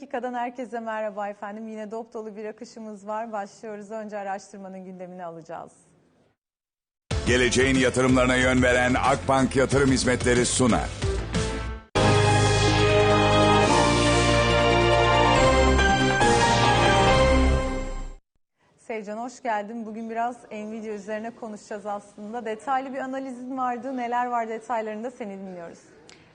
30 dakikadan herkese merhaba efendim. Yine dop dolu bir akışımız var. Başlıyoruz. Önce araştırmanın gündemini alacağız. Geleceğin yatırımlarına yön veren Akbank Yatırım Hizmetleri sunar. Sevcan hoş geldin. Bugün biraz Nvidia üzerine konuşacağız aslında. Detaylı bir analizin vardı. Neler var detaylarında seni dinliyoruz.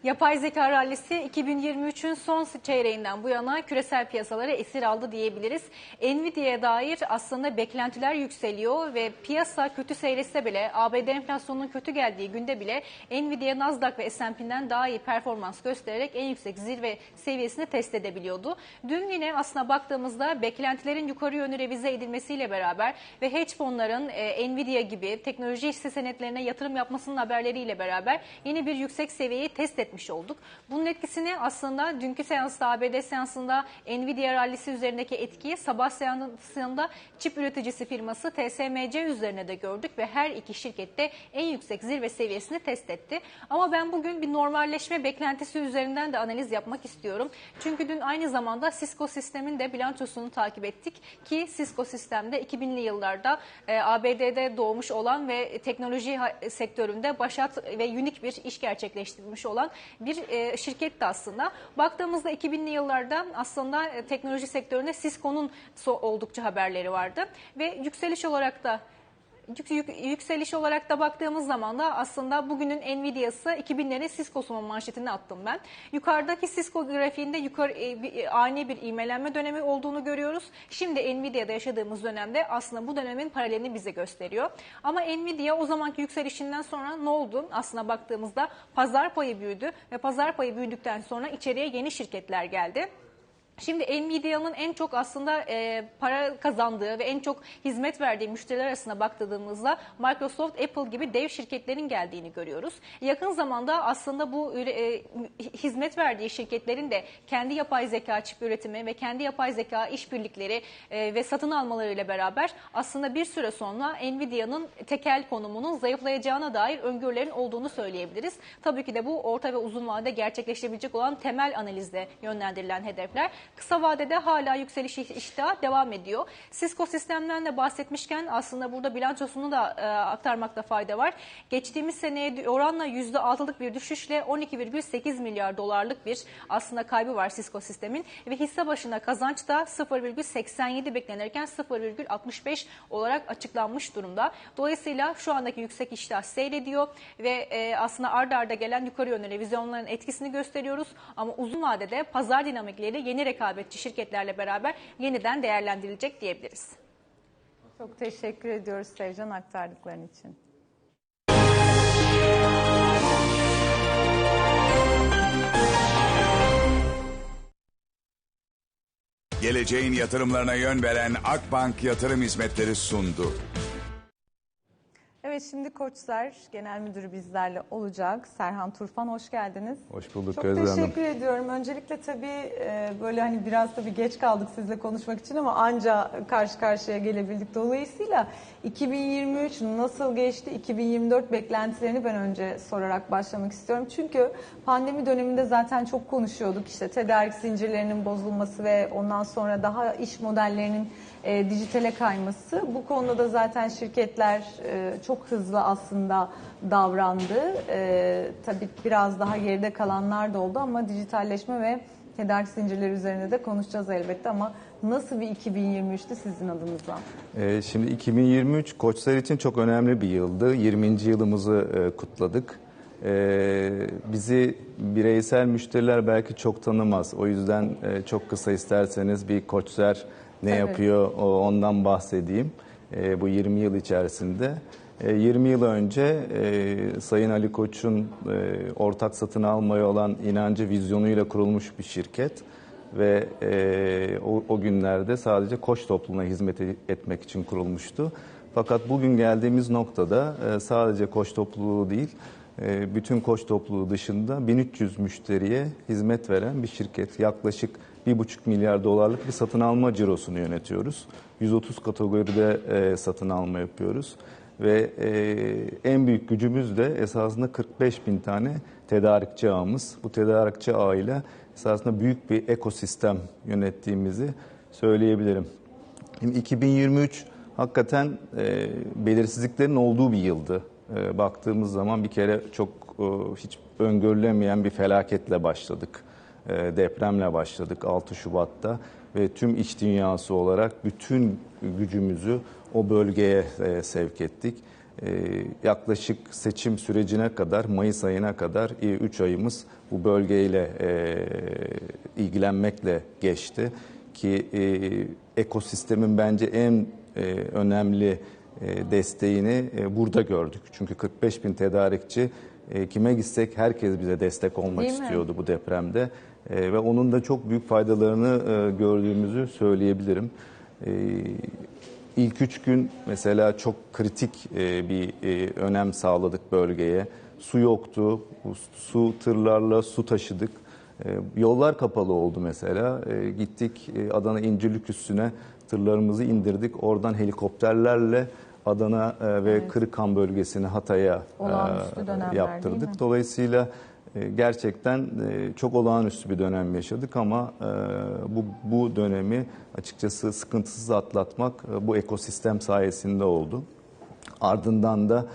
Yapay zeka rallisi 2023'ün son çeyreğinden bu yana küresel piyasaları esir aldı diyebiliriz. Nvidia'ya dair aslında beklentiler yükseliyor ve piyasa kötü seyretse bile ABD enflasyonunun kötü geldiği günde bile Nvidia Nasdaq ve S&P'den daha iyi performans göstererek en yüksek zirve seviyesini test edebiliyordu. Dün yine aslında baktığımızda beklentilerin yukarı yönlü revize edilmesiyle beraber ve hedge fonların e, Nvidia gibi teknoloji hisse senetlerine yatırım yapmasının haberleriyle beraber yeni bir yüksek seviyeyi test etmiş olduk. Bunun etkisini aslında dünkü seansta ABD seansında Nvidia rallisi üzerindeki etkiyi sabah seansında çip üreticisi firması TSMC üzerine de gördük ve her iki şirkette en yüksek zirve seviyesini test etti. Ama ben bugün bir normalleşme beklentisi üzerinden de analiz yapmak istiyorum. Çünkü dün aynı zamanda Cisco sistemin de bilançosunu takip ettik ki Cisco sistemde 2000'li yıllarda e, ABD'de doğmuş olan ve teknoloji sektöründe başat ve unik bir iş gerçekleştirmiş olan bir e, şirketti aslında. Baktığımızda 2000'li yıllarda aslında e, teknoloji sektöründe Cisco'nun oldukça haberleri vardı ve yükseliş olarak da Yük- yük- yükseliş olarak da baktığımız zaman da aslında bugünün Nvidia'sı 2000'lerin Cisco'sunun manşetini attım ben. Yukarıdaki Cisco grafiğinde yukarı e, bir- e, ani bir ivmelenme dönemi olduğunu görüyoruz. Şimdi Nvidia'da yaşadığımız dönemde aslında bu dönemin paralelini bize gösteriyor. Ama Nvidia o zamanki yükselişinden sonra ne oldu? Aslında baktığımızda pazar payı büyüdü ve pazar payı büyüdükten sonra içeriye yeni şirketler geldi. Şimdi Nvidia'nın en çok aslında e, para kazandığı ve en çok hizmet verdiği müşteriler arasında baktığımızda Microsoft, Apple gibi dev şirketlerin geldiğini görüyoruz. Yakın zamanda aslında bu e, hizmet verdiği şirketlerin de kendi yapay zeka çip üretimi ve kendi yapay zeka işbirlikleri e, ve satın almalarıyla beraber aslında bir süre sonra Nvidia'nın tekel konumunun zayıflayacağına dair öngörülerin olduğunu söyleyebiliriz. Tabii ki de bu orta ve uzun vadede gerçekleşebilecek olan temel analizde yönlendirilen hedefler. Kısa vadede hala yükseliş iştahı devam ediyor. Cisco sistemden de bahsetmişken aslında burada bilançosunu da e, aktarmakta fayda var. Geçtiğimiz seneye oranla %6'lık bir düşüşle 12,8 milyar dolarlık bir aslında kaybı var Cisco sistemin ve hisse başına kazanç da 0,87 beklenirken 0,65 olarak açıklanmış durumda. Dolayısıyla şu andaki yüksek iştah seyrediyor ve e, aslında arda arda gelen yukarı yönlü revizyonların etkisini gösteriyoruz. Ama uzun vadede pazar dinamikleri yeni rekabetçi şirketlerle beraber yeniden değerlendirilecek diyebiliriz. Çok teşekkür ediyoruz Sevcan aktardıkların için. Geleceğin yatırımlarına yön veren Akbank Yatırım Hizmetleri sundu. Evet şimdi Koçlar Genel Müdürü bizlerle olacak. Serhan Turfan hoş geldiniz. Hoş bulduk Çok Gözde Hanım. teşekkür ediyorum. Öncelikle tabii e, böyle hani biraz tabii geç kaldık sizle konuşmak için ama anca karşı karşıya gelebildik. Dolayısıyla 2023 nasıl geçti? 2024 beklentilerini ben önce sorarak başlamak istiyorum. Çünkü pandemi döneminde zaten çok konuşuyorduk. İşte tedarik zincirlerinin bozulması ve ondan sonra daha iş modellerinin e, dijitale kayması. Bu konuda da zaten şirketler e, çok hızlı aslında davrandı. E, tabii biraz daha geride kalanlar da oldu ama dijitalleşme ve tedarik zincirleri üzerine de konuşacağız elbette ama nasıl bir 2023'tü sizin adınızdan? Ee, şimdi 2023 koçlar için çok önemli bir yıldı. 20. yılımızı e, kutladık. Ee, bizi bireysel müşteriler belki çok tanımaz. O yüzden e, çok kısa isterseniz bir koçlar ne Tabii. yapıyor ondan bahsedeyim. E, bu 20 yıl içerisinde. E, 20 yıl önce e, Sayın Ali Koç'un e, ortak satın almaya olan inancı, vizyonuyla kurulmuş bir şirket. ve e, o, günlerde sadece koç topluluğuna hizmet e- etmek için kurulmuştu. Fakat bugün geldiğimiz noktada e, sadece koç topluluğu değil, e, bütün koç topluluğu dışında 1300 müşteriye hizmet veren bir şirket. Yaklaşık 1,5 milyar dolarlık bir satın alma cirosunu yönetiyoruz. 130 kategoride e, satın alma yapıyoruz. Ve e, en büyük gücümüz de esasında 45 bin tane tedarikçi ağımız. Bu tedarikçi ağıyla esasında büyük bir ekosistem yönettiğimizi söyleyebilirim. Şimdi 2023 hakikaten e, belirsizliklerin olduğu bir yıldı. E, baktığımız zaman bir kere çok e, hiç öngörülemeyen bir felaketle başladık. E, depremle başladık 6 Şubat'ta ve tüm iç dünyası olarak bütün gücümüzü o bölgeye e, sevk ettik. E, yaklaşık seçim sürecine kadar, Mayıs ayına kadar 3 ayımız bu bölgeyle e, ilgilenmekle geçti ki e, ekosistemin bence en e, önemli e, desteğini e, burada gördük. Çünkü 45 bin tedarikçi e, kime gitsek herkes bize destek olmak Değil mi? istiyordu bu depremde. E, ve onun da çok büyük faydalarını e, gördüğümüzü söyleyebilirim. E, ilk üç gün mesela çok kritik e, bir e, önem sağladık bölgeye. Su yoktu, su tırlarla su taşıdık. E, Yollar kapalı oldu mesela. E, Gittik e, Adana İncirlik üstüne tırlarımızı indirdik. Oradan helikopterlerle Adana e, ve Kırıkhan bölgesini Hatay'a e, yaptırdık. Dolayısıyla gerçekten e, çok olağanüstü bir dönem yaşadık ama e, bu bu dönemi açıkçası sıkıntısız atlatmak e, bu ekosistem sayesinde oldu. Ardından da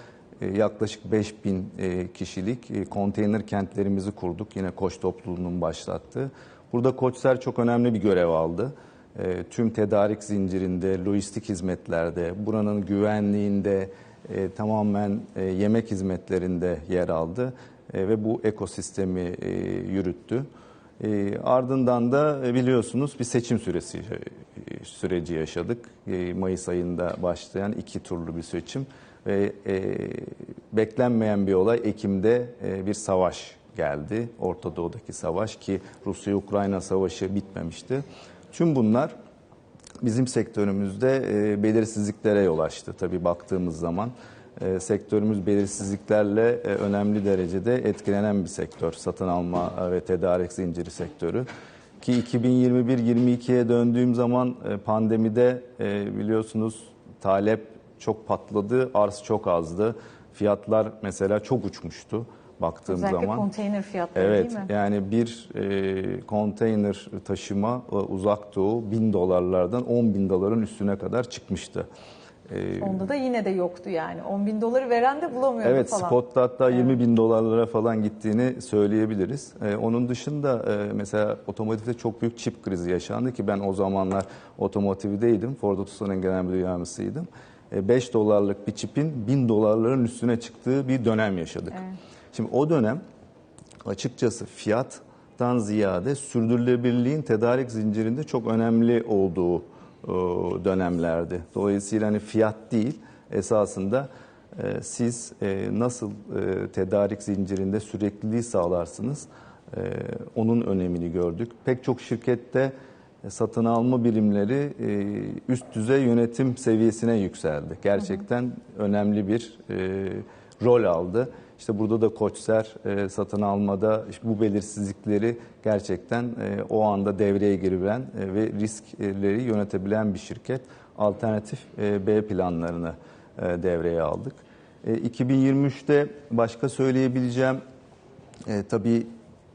e, yaklaşık 5000 e, kişilik e, konteyner kentlerimizi kurduk. Yine Koç topluluğunun başlattığı. Burada Koçser çok önemli bir görev aldı. E, Tüm tedarik zincirinde, lojistik hizmetlerde, buranın güvenliğinde, e, tamamen e, yemek hizmetlerinde yer aldı E, ve bu ekosistemi e, yürüttü. E, ardından da biliyorsunuz bir seçim süresi süreci yaşadık. Mayıs ayında başlayan iki turlu bir seçim ve beklenmeyen bir olay Ekim'de bir savaş geldi. Orta Doğu'daki savaş ki Rusya-Ukrayna savaşı bitmemişti. Tüm bunlar bizim sektörümüzde e, belirsizliklere yol açtı. Tabii baktığımız zaman e, sektörümüz belirsizliklerle e, önemli derecede etkilenen bir sektör. Satın alma e, ve tedarik zinciri sektörü. Ki 2021-22'ye döndüğüm zaman e, pandemide e, biliyorsunuz talep çok patladı, arz çok azdı. Fiyatlar mesela çok uçmuştu baktığım Özellikle zaman. konteyner fiyatları Evet değil mi? yani bir e, konteyner taşıma e, uzak doğu bin dolarlardan 10 bin doların üstüne kadar çıkmıştı. Onda da yine de yoktu yani. 10 bin doları veren de bulamıyordu evet falan. spotta hatta 20 bin dolarlara falan gittiğini söyleyebiliriz. E, onun dışında e, mesela otomotivde çok büyük çip krizi yaşandı ki ben o zamanlar otomotivdeydim. Ford Otosan'ın genel müdür yardımcısıydım. E, 5 dolarlık bir çipin 1000 dolarların üstüne çıktığı bir dönem yaşadık. Şimdi o dönem açıkçası fiyattan ziyade sürdürülebilirliğin tedarik zincirinde çok önemli olduğu dönemlerdi. Dolayısıyla hani fiyat değil esasında e, siz e, nasıl e, tedarik zincirinde sürekliliği sağlarsınız onun önemini gördük. Pek çok şirkette satın alma birimleri üst düzey yönetim seviyesine yükseldi. Gerçekten önemli bir rol aldı. İşte burada da Koçser e, satın almada işte bu belirsizlikleri gerçekten e, o anda devreye girebilen e, ve riskleri yönetebilen bir şirket. Alternatif e, B planlarını e, devreye aldık. E, 2023'te başka söyleyebileceğim e, tabii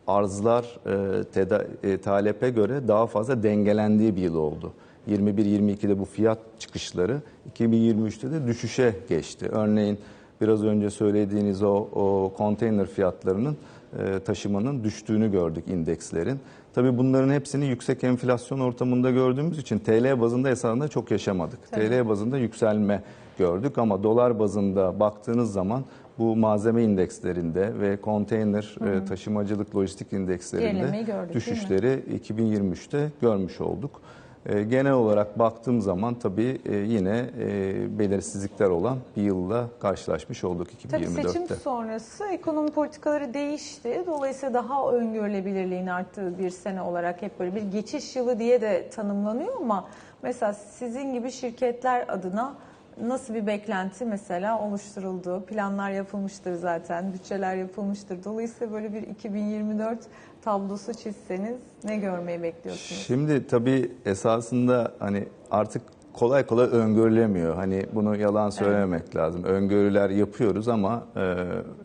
arzlar e, teda, e, talepe göre daha fazla dengelendiği bir yıl oldu. 21-22'de bu fiyat çıkışları 2023'te de düşüşe geçti. Örneğin biraz önce söylediğiniz o, o konteyner fiyatlarının e, taşımanın düştüğünü gördük indekslerin. Tabii bunların hepsini yüksek enflasyon ortamında gördüğümüz için TL bazında esasında çok yaşamadık. TL bazında yükselme gördük ama dolar bazında baktığınız zaman bu malzeme indekslerinde ve konteyner e, taşımacılık lojistik indekslerinde gördük, düşüşleri 2023'te görmüş olduk. E, Genel olarak baktığım zaman tabii e, yine e, belirsizlikler olan bir yılla karşılaşmış olduk Tabii seçim 2024'te. sonrası ekonomi politikaları değişti. Dolayısıyla daha öngörülebilirliğin arttığı bir sene olarak hep böyle bir geçiş yılı diye de tanımlanıyor ama mesela sizin gibi şirketler adına nasıl bir beklenti mesela oluşturuldu? Planlar yapılmıştır zaten, bütçeler yapılmıştır. Dolayısıyla böyle bir 2024 tablosu çizseniz ne görmeyi bekliyorsunuz? Şimdi tabii esasında hani artık kolay kolay öngörülemiyor. Hani bunu yalan söylememek lazım. Öngörüler yapıyoruz ama e,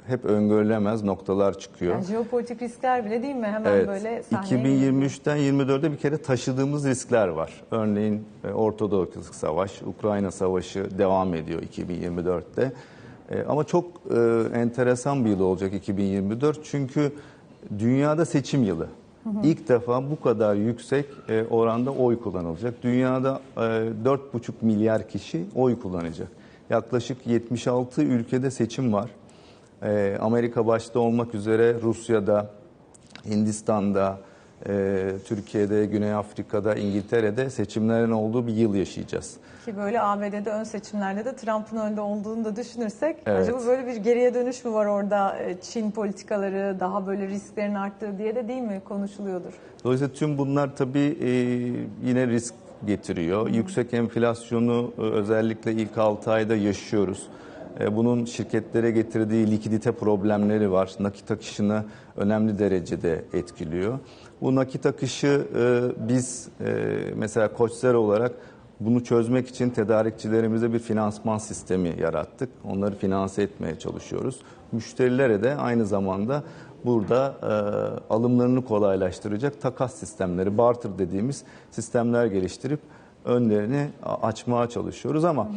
hep öngörülemez noktalar çıkıyor. Yani jeopolitik riskler bile değil mi? Hemen Evet. böyle sahneye geliyor. 2023'ten 24'e bir kere taşıdığımız riskler var. Örneğin e, Orta Doğu Savaş, Ukrayna Savaşı devam ediyor 2024'te. E, Ama çok e, enteresan bir yıl olacak 2024 çünkü dünyada seçim yılı. İlk defa bu kadar yüksek e, oranda oy kullanılacak. Dünyada e, 4,5 milyar kişi oy kullanacak. Yaklaşık 76 ülkede seçim var. E, Amerika başta olmak üzere Rusya'da, Hindistan'da, e, Türkiye'de, Güney Afrika'da, İngiltere'de seçimlerin olduğu bir yıl yaşayacağız. Ki böyle ABD'de ön seçimlerde de Trump'ın önde olduğunu da düşünürsek Evet. acaba böyle bir geriye dönüş mü var orada E, Çin politikaları daha böyle risklerin arttığı diye de değil mi konuşuluyordur? Dolayısıyla tüm bunlar tabii e, yine risk getiriyor. Yüksek enflasyonu e, özellikle ilk 6 ayda yaşıyoruz. E, Bunun şirketlere getirdiği likidite problemleri var. Nakit akışını önemli derecede etkiliyor. Bu nakit akışı e, biz e, mesela Koçser olarak bunu çözmek için tedarikçilerimize bir finansman sistemi yarattık. Onları finanse etmeye çalışıyoruz. Müşterilere de aynı zamanda burada e, alımlarını kolaylaştıracak takas sistemleri, barter dediğimiz sistemler geliştirip önlerini açmaya çalışıyoruz ama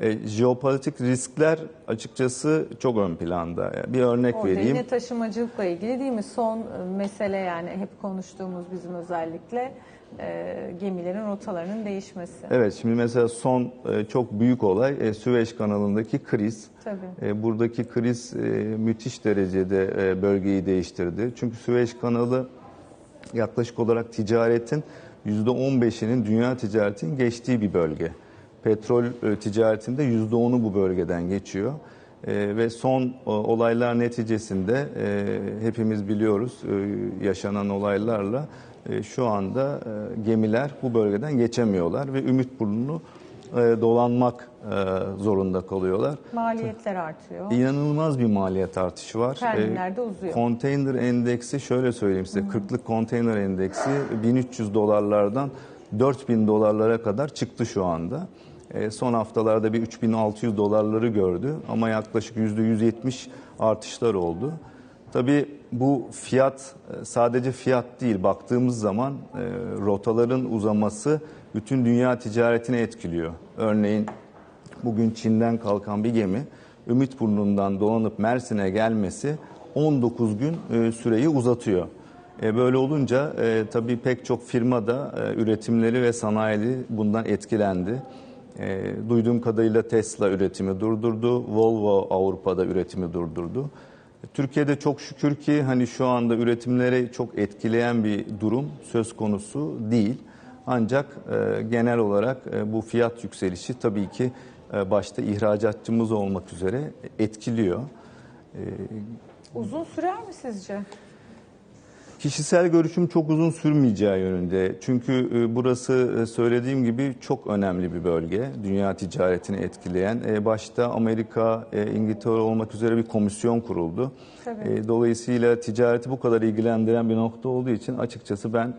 e, jeopolitik riskler açıkçası çok ön planda. Bir örnek Orada vereyim. yine taşımacılıkla ilgili değil mi? Son e, mesele yani hep konuştuğumuz bizim özellikle e, gemilerin rotalarının değişmesi. Evet şimdi mesela son e, çok büyük olay e, Süveyş kanalındaki kriz. Tabii. E, buradaki kriz e, müthiş derecede e, bölgeyi değiştirdi. Çünkü Süveyş kanalı yaklaşık olarak ticaretin %15'inin dünya ticaretinin geçtiği bir bölge. Petrol e, ticaretinde %10'u bu bölgeden geçiyor. E, ve son e, olaylar neticesinde e, hepimiz biliyoruz e, yaşanan olaylarla e, şu anda e, gemiler bu bölgeden geçemiyorlar ve Ümit Burnu'nu e, dolanmak e, zorunda kalıyorlar. Maliyetler artıyor. İnanılmaz bir maliyet artışı var. Terminler de Ee, uzuyor. Konteyner endeksi şöyle söyleyeyim size. 40'lık konteyner endeksi 1300 dolarlardan 4000 dolarlara kadar çıktı şu anda. Ee, son haftalarda bir 3600 dolarları gördü ama yaklaşık %170 artışlar oldu. Tabii bu fiyat e, sadece fiyat değil. Baktığımız zaman e, rotaların uzaması bütün dünya ticaretini etkiliyor. Örneğin Bugün Çin'den kalkan bir gemi Ümitburnu'ndan dolanıp Mersin'e gelmesi 19 gün e, süreyi uzatıyor. E, böyle olunca e, tabii pek çok firma da e, üretimleri ve sanayili bundan etkilendi. E, duyduğum kadarıyla Tesla üretimi durdurdu, Volvo Avrupa'da üretimi durdurdu. Türkiye'de çok şükür ki hani şu anda üretimleri çok etkileyen bir durum söz konusu değil. Ancak e, genel olarak e, bu fiyat yükselişi tabii ki e, başta ihracatçımız olmak üzere etkiliyor. Uzun sürer mi sizce? Kişisel görüşüm çok uzun sürmeyeceği yönünde. Çünkü e, burası e, söylediğim gibi çok önemli bir bölge. Dünya ticaretini etkileyen. E, Başta Amerika, İngiltere olmak üzere bir komisyon kuruldu. Tabii. Dolayısıyla ticareti bu kadar ilgilendiren bir nokta olduğu için açıkçası ben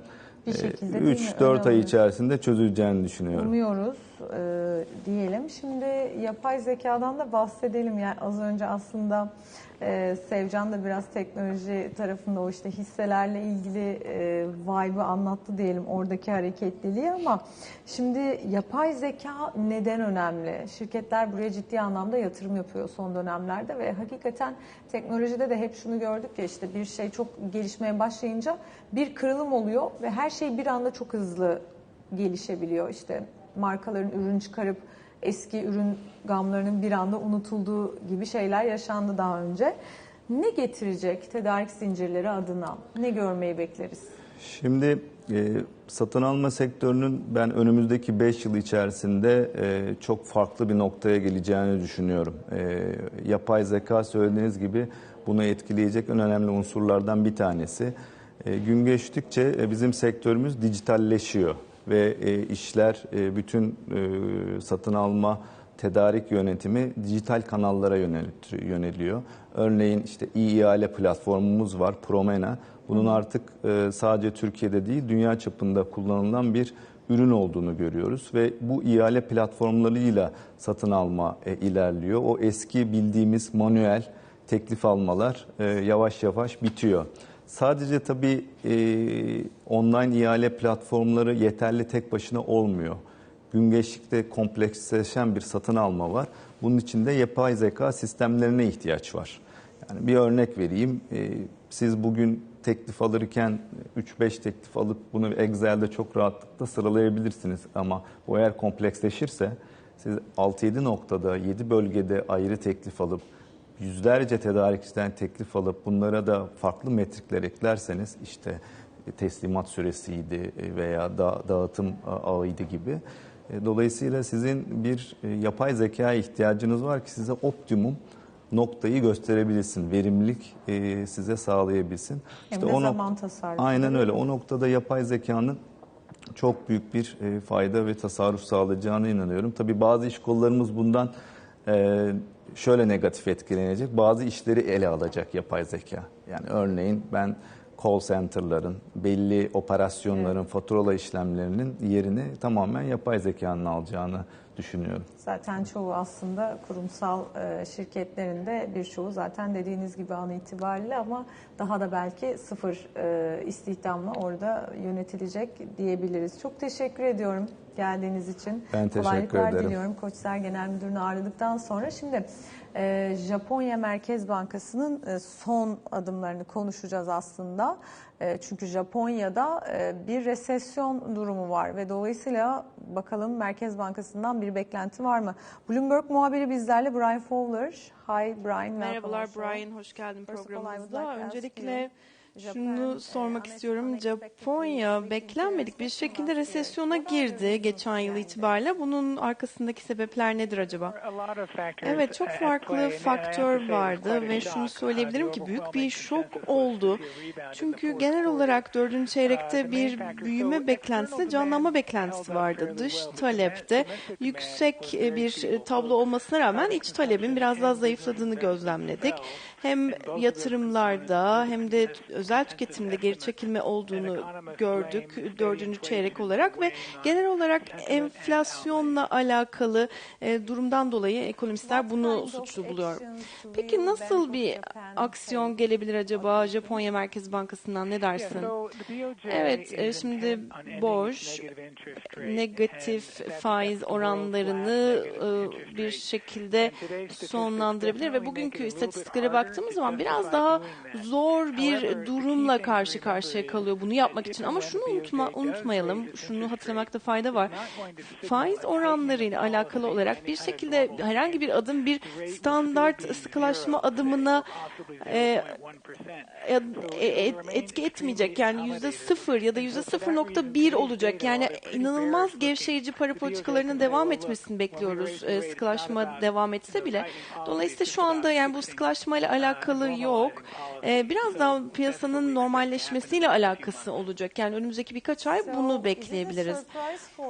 Bir şekilde değil mi? 3-4 Öyle ay içerisinde çözüleceğini düşünüyorum. Umuyoruz e, diyelim. Şimdi yapay zekadan da bahsedelim. Yani az önce aslında e, Sevcan da biraz teknoloji tarafında o işte hisselerle ilgili e, vibe'ı anlattı diyelim oradaki hareketliliği ama şimdi yapay zeka neden önemli? Şirketler buraya ciddi anlamda yatırım yapıyor son dönemlerde ve hakikaten teknolojide de hep şunu gördük ya işte bir şey çok gelişmeye başlayınca bir kırılım oluyor ve her şey bir anda çok hızlı gelişebiliyor. İşte markaların ürün çıkarıp eski ürün gamlarının bir anda unutulduğu gibi şeyler yaşandı daha önce. Ne getirecek tedarik zincirleri adına? Ne görmeyi bekleriz? Şimdi e, satın alma sektörünün ben önümüzdeki 5 yıl içerisinde e, çok farklı bir noktaya geleceğini düşünüyorum. E, yapay zeka söylediğiniz gibi bunu etkileyecek en önemli unsurlardan bir tanesi. E, gün geçtikçe e, bizim sektörümüz dijitalleşiyor ve e, işler e, bütün e, satın alma tedarik yönetimi dijital kanallara yöneliyor. Örneğin işte e-ihale platformumuz var Promena. Bunun artık e, sadece Türkiye'de değil dünya çapında kullanılan bir ürün olduğunu görüyoruz ve bu ihale platformlarıyla satın alma e, ilerliyor. O eski bildiğimiz manuel teklif almalar e, yavaş yavaş bitiyor. Sadece tabii e, online ihale platformları yeterli tek başına olmuyor. Gün geçtikçe kompleksleşen bir satın alma var. Bunun için de yapay zeka sistemlerine ihtiyaç var. Yani bir örnek vereyim. E, siz bugün teklif alırken 3-5 teklif alıp bunu Excel'de çok rahatlıkla sıralayabilirsiniz. Ama bu eğer kompleksleşirse siz 6-7 noktada 7 bölgede ayrı teklif alıp yüzlerce tedarikçiden teklif alıp bunlara da farklı metrikler eklerseniz işte teslimat süresiydi veya da, dağıtım ağıydı gibi. E, Dolayısıyla sizin bir e, yapay zeka ihtiyacınız var ki size optimum noktayı gösterebilsin, verimlilik e, size sağlayabilsin. Hem de nok- zaman tasarrufu. Aynen öyle. O noktada yapay zekanın çok büyük bir fayda ve tasarruf sağlayacağına inanıyorum. Tabii bazı iş kollarımız bundan şöyle negatif etkilenecek. Bazı işleri ele alacak yapay zeka. Yani örneğin ben call center'ların, belli operasyonların, faturala işlemlerinin yerini tamamen yapay zekanın alacağını düşünüyorum. Zaten çoğu aslında kurumsal e, şirketlerinde birçoğu zaten dediğiniz gibi an itibariyle ama daha da belki sıfır e, istihdamla orada yönetilecek diyebiliriz. Çok teşekkür ediyorum geldiğiniz için. Ben teşekkür Kolaylıklar ederim. diliyorum Koçser Genel Müdürünü ağırladıktan sonra. Şimdi e, Japonya Merkez Bankası'nın e, son adımlarını konuşacağız aslında. E, çünkü Japonya'da e, bir resesyon durumu var ve dolayısıyla bakalım Merkez Bankası'ndan bir beklenti var mı? Bloomberg muhabiri bizlerle Brian Fowler. Hi Brian. Merhabalar. Brian, hoş geldin ask Öncelikle you, şunu uh, sormak istiyorum. Japonya beklenmedik bir şekilde resesyona girdi geçen yıl itibariyle. Bunun arkasındaki sebepler nedir acaba? Evet çok uh, farklı faktör vardı ve şunu söyleyebilirim ki büyük bir şok oldu. Çünkü genel olarak dördüncü çeyrekte bir büyüme beklentisi, canlanma beklentisi vardı. Dış talepte yüksek e, bir tablo olmasına rağmen iç talebin biraz daha zayıfladığını gözlemledik. Hem yatırımlarda hem de özel tüketimde geri çekilme olduğunu gördük dördüncü çeyrek olarak ve genel olarak enflasyonla alakalı e, durumdan dolayı ekonomistler bunu suçlu buluyor. Peki nasıl bir aksiyon gelebilir acaba Japonya Merkez Bankası'ndan ne dersin? Evet, e, şimdi borç, negatif faiz oranlarını e, bir şekilde sonlandırabilir ve bugünkü istatistiklere baktığımız zaman biraz daha zor bir durumla karşı karşıya kalıyor bunu yapmak için. Ama şunu unutma, unutmayalım, şunu hatırlamakta fayda var. Faiz oranlarıyla alakalı olarak bir şekilde herhangi bir adım bir standart sıkılaşma adımına e, e, etki etmeyecek. Yani yüzde sıfır ya da yüzde 0.1 olacak. Yani inanılmaz gevşeyici para politikalarının devam etmesini bekliyoruz. E, sıkılaşma devam etse bile. Dolayısıyla şu anda yani bu sıkılaşmayla alakalı yok. E, biraz daha piyasanın normalleşmesiyle alakası olacak. Yani önümüzdeki birkaç ay bunu bekleyebiliriz.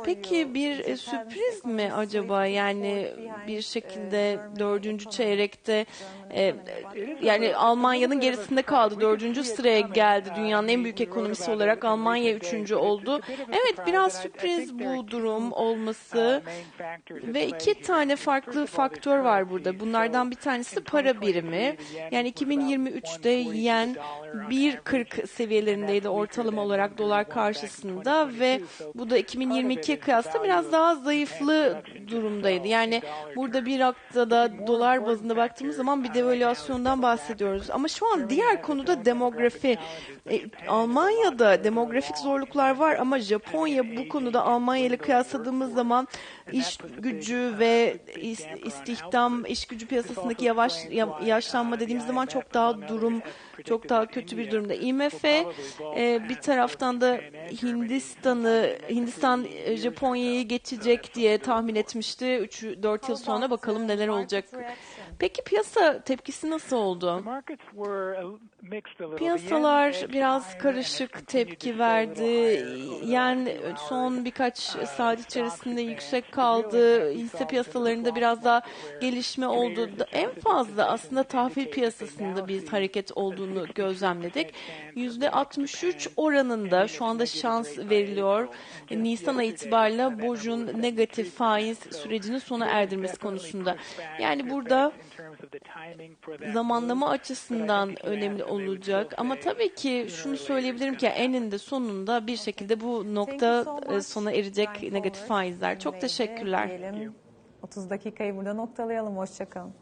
Peki bir e, sürpriz mi acaba? Yani bir şekilde dördüncü çeyrekte e, yani Almanya'nın gerisinde kaldı. Dördüncü sıraya geldi. Dünyanın en büyük ekonomisi olarak Almanya üçüncü oldu. Evet biraz sürpriz bu durum olması ve iki tane farklı faktör var burada. Bunlardan bir tanesi para birimi. Yani 2023'te yen 1.40 seviyelerindeydi ortalama olarak dolar karşısında ve bu da 2022'ye kıyasla biraz daha zayıflı durumdaydı. Yani burada bir haftada dolar bazında baktığımız zaman bir devalüasyondan bahsediyoruz. Ama şu an diğer konuda demografi. E, Almanya'da demografik zorluklar var ama Japonya bu konuda Almanya ile kıyasladığımız zaman iş gücü ve is- istihdam, iş gücü piyasasındaki yavaş ya- yaşlanma dediğimiz zaman çok daha durum çok daha kötü bir durumda. IMF e, bir taraftan da Hindistan'ı Hindistan Japonya'yı geçecek diye tahmin etmişti. 3-4 yıl sonra bakalım neler olacak. Peki piyasa tepkisi nasıl oldu? Piyasalar biraz karışık tepki verdi. Yani son birkaç saat içerisinde yüksek kaldı. Hisse piyasalarında biraz daha gelişme oldu. En fazla aslında tahvil piyasasında biz hareket olduğunu gözlemledik. %63 oranında şu anda şans veriliyor. Nisan ayı itibariyle Boj'un negatif faiz sürecini sona erdirmesi konusunda. Yani burada zamanlama açısından önemli olacak. Ama tabii ki şunu söyleyebilirim ki eninde sonunda bir şekilde bu nokta e, sona erecek negatif faizler. Çok teşekkürler. Diyelim. 30 dakikayı burada noktalayalım. Hoşçakalın.